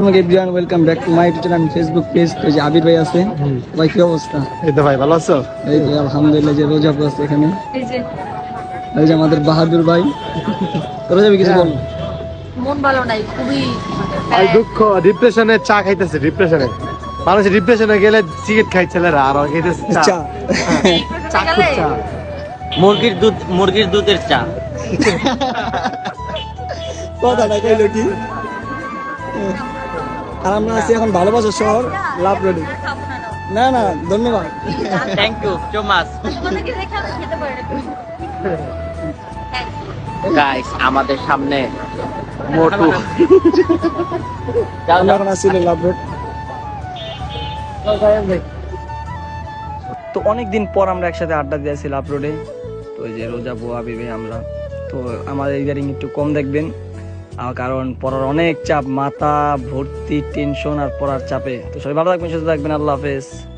আমাকে everyone welcome back to my YouTube channel Facebook page তো যে আবির ভাই আছে ভাই কি অবস্থা? এই তো ভাই ভালো আছো? এই যে আলহামদুলিল্লাহ যে রোজাপু আছে এখানে। এই যে। আমাদের বাহাদুর ভাই। কিছু বল মন ভালো নাই খুবই আর দুঃখ ডিপ্রেশনে চা খাইতেছে ডিপ্রেশনে মানুষ ডিপ্রেশনে গেলে সিগারেট খাই ছেলেরা আর খাইতেছে চা। চা। চা চা মুরগির দুধ মুরগির দুধের চা। কথাটা কইলো কি আর আমরা আছি এখন ভালোবাসার শহর লাভ রোডে। না না ধন্যবাদ। Thank you so much guys আমাদের সামনে মোটু। এখন আছি লাভ রোড। তো অনেকদিন পর আমরা একসাথে আড্ডা দিয়েছি লাভ রোডে। তো এই যে রোজা আবির ভাই আমরা। তো আমাদের ইদারিং একটু কম দেখবেন। কারণ পড়ার অনেক চাপ, মাথা, ভর্তি টেনশন আর পড়ার চাপে। তো সবাই ভালো থাকবেন, সুস্থ থাকবেন, আল্লাহ হাফেজ।